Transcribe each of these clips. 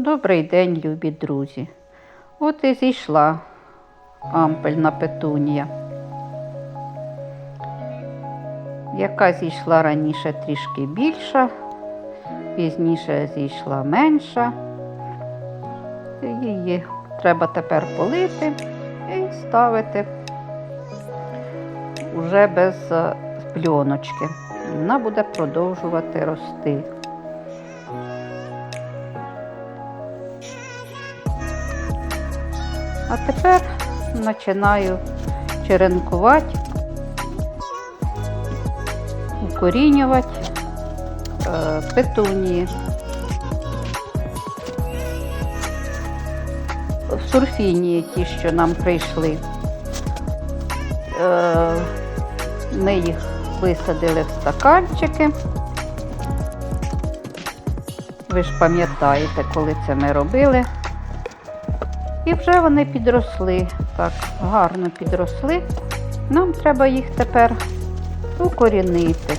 Добрий день, любі друзі. От і зійшла ампельна петунія. Яка зійшла раніше трішки більша, пізніше зійшла менша. Її треба тепер полити і ставити уже без е, пльоночки. Вона буде продовжувати рости. А тепер починаю черенкувати, укорінювати е, петунії. Сурфінії ті, що нам прийшли. Е, Ми їх висадили в стаканчики. Ви ж пам'ятаєте, коли це ми робили. І вже вони підросли, так, гарно підросли. Нам треба їх тепер укорінити.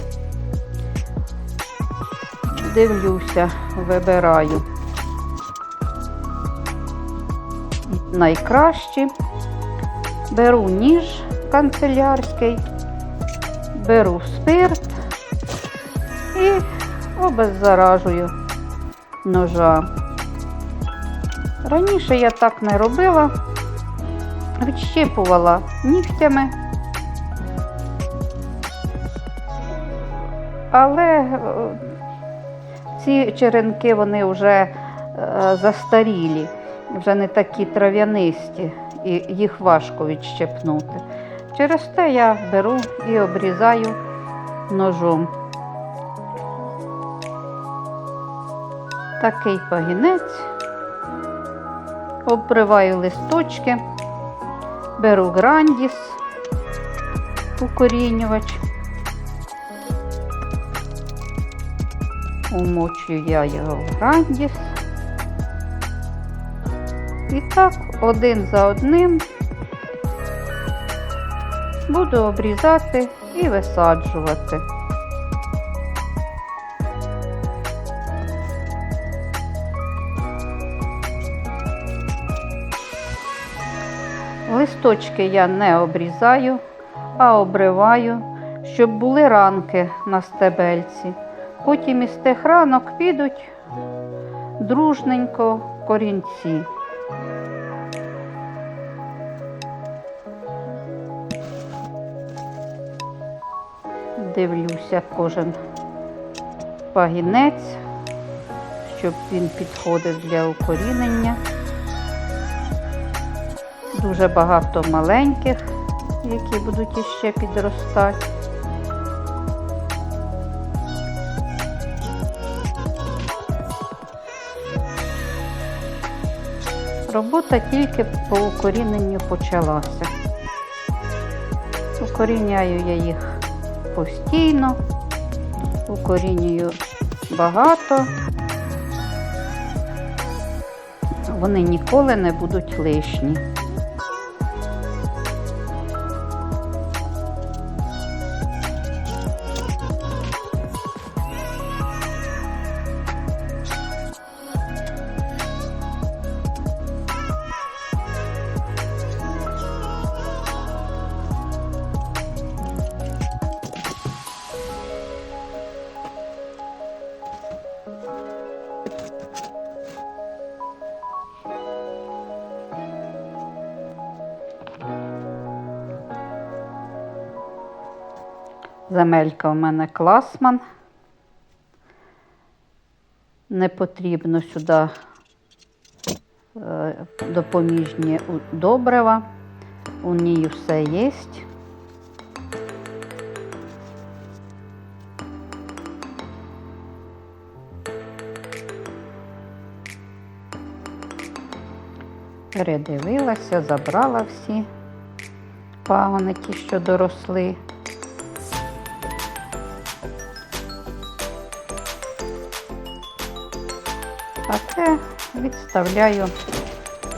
Дивлюся, вибираю найкращі. Беру ніж канцелярський, беру спирт і обеззаражую ножа. Раніше я так не робила, відщипувала нігтями, але е, ці черенки вони вже е, застарілі, вже не такі трав'янисті, і їх важко відщепнути. Через те я беру і обрізаю ножом. Такий пагінець обриваю листочки, беру грандіс, укорінювач, умочую я його в грандіс. І так один за одним буду обрізати і висаджувати. Листочки я не обрізаю, а обриваю, щоб були ранки на стебельці. Потім із тих ранок підуть дружненько корінці. Дивлюся кожен пагінець, щоб він підходив для укорінення. Дуже багато маленьких, які будуть іще підростати. Робота тільки по укоріненню почалася. Укоріняю я їх постійно, укорінюю багато. Вони ніколи не будуть лишні. Земелька у мене класман. Не потрібно сюди е, допоміжні добрива. У ній все є. Передивилася, забрала всі пагони, ті, що доросли. А це відставляю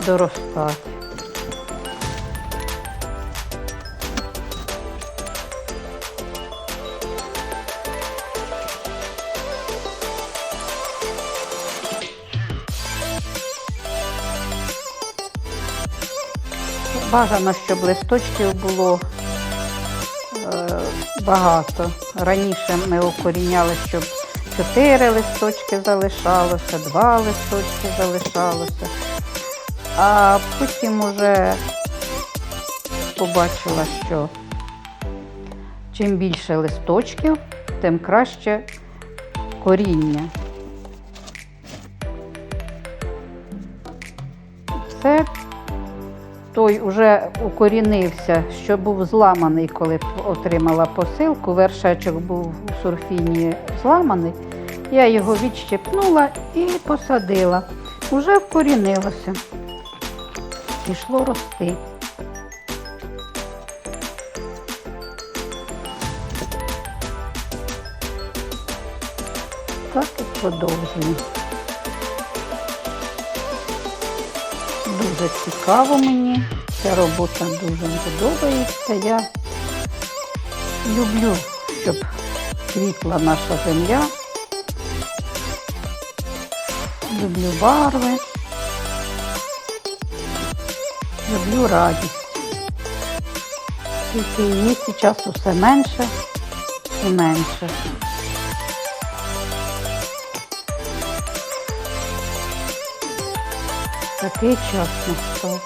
доростати. Бажано, щоб листочків було е, багато. Раніше ми окоріняли, щоб чотири листочки залишалося, два листочки залишалося. А потім уже побачила, що чим більше листочків, тим краще коріння. Все, той уже укорінився, що був зламаний, коли отримала посилку. Вершечок був у сурфіні зламаний. Я його відщепнула і посадила. Уже вкорінилося. Пішло рости. Так і продовжую. Дуже цікаво мені. Ця робота дуже подобається. Я люблю, щоб квітла наша земля. Люблю барви. Люблю радість. Тільки її зараз усе менше і менше. Такий час настав.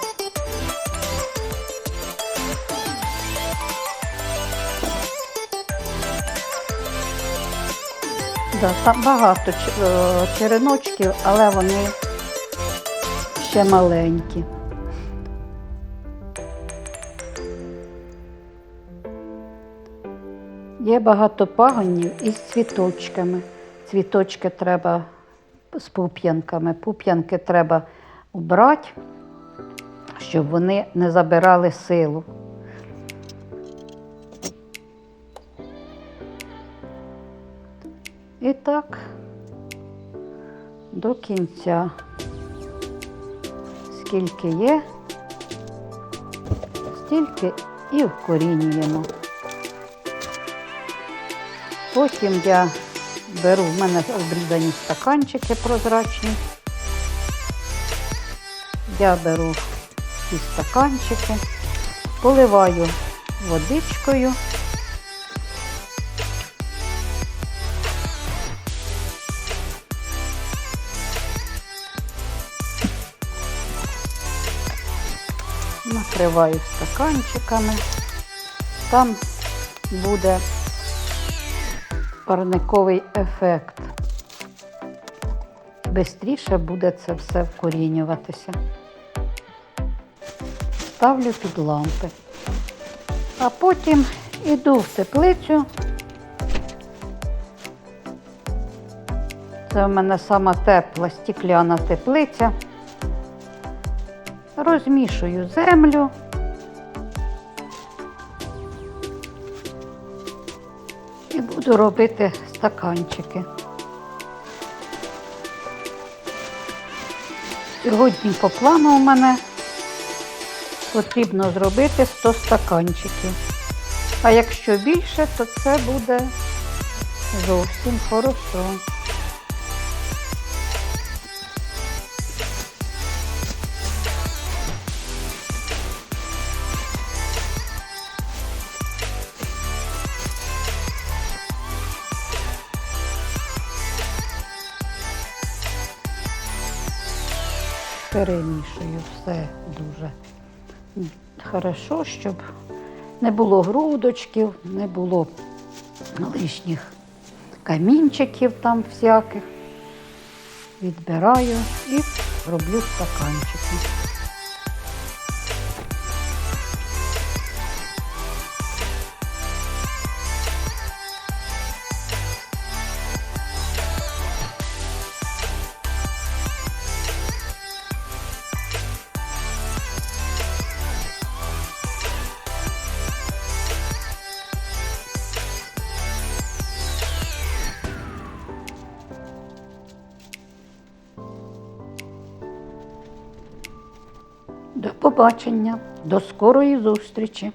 Да, там багато е, череночків, але вони ще маленькі. Є багато пагонів із цвіточками. Цвіточки треба з пуп'янками. Пуп'янки треба убрати, щоб вони не забирали силу. І так до кінця. Скільки є, стільки і вкорінюємо. Потім я беру, в мене обрізані стаканчики прозрачні. Я беру ці стаканчики, поливаю водичкою. Накриваю стаканчиками. Там буде парниковий ефект. Бистріше буде це все вкорінюватися. Ставлю під лампи. А потім іду в теплицю. Це в мене сама тепла стікляна теплиця. Розмішую землю. І буду робити стаканчики. Сьогодні по плану у мене потрібно зробити 100 стаканчиків. А якщо більше, то це буде зовсім хорошо. Перемішую все дуже хорошо, щоб не було грудочків, не було лишніх камінчиків там всяких. Відбираю і роблю стаканчики. Побачення, до скорої зустрічі!